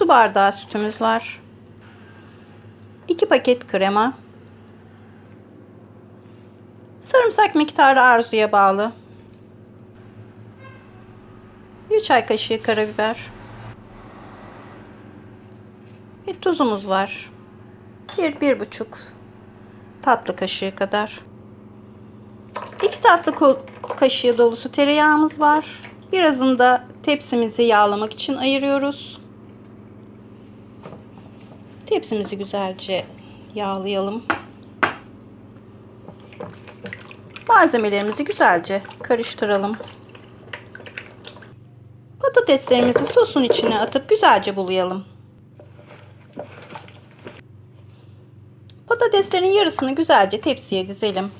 su bardağı sütümüz var. 2 paket krema. Sarımsak miktarı arzuya bağlı. 1 çay kaşığı karabiber. Ve tuzumuz var. 1 bir, buçuk tatlı kaşığı kadar. 2 tatlı kaşığı dolusu tereyağımız var. Birazını da tepsimizi yağlamak için ayırıyoruz. Tepsimizi güzelce yağlayalım. Malzemelerimizi güzelce karıştıralım. Patateslerimizi sosun içine atıp güzelce bulayalım. Patateslerin yarısını güzelce tepsiye dizelim.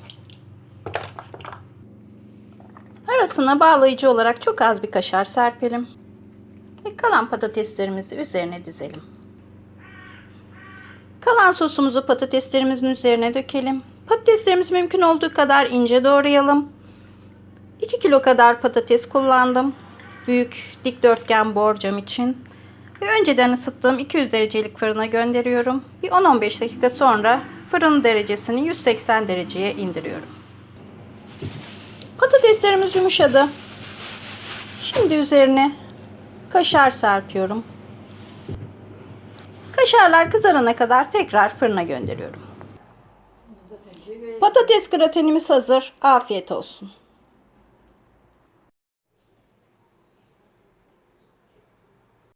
Arasına bağlayıcı olarak çok az bir kaşar serpelim. Ve kalan patateslerimizi üzerine dizelim. Kalan sosumuzu patateslerimizin üzerine dökelim. Patateslerimizi mümkün olduğu kadar ince doğrayalım. 2 kilo kadar patates kullandım. Büyük dikdörtgen borcam için. Ve önceden ısıttığım 200 derecelik fırına gönderiyorum. Bir 10-15 dakika sonra fırın derecesini 180 dereceye indiriyorum. Patateslerimiz yumuşadı. Şimdi üzerine kaşar serpiyorum. Kaşarlar kızarana kadar tekrar fırına gönderiyorum. Patates gratenimiz hazır. Afiyet olsun.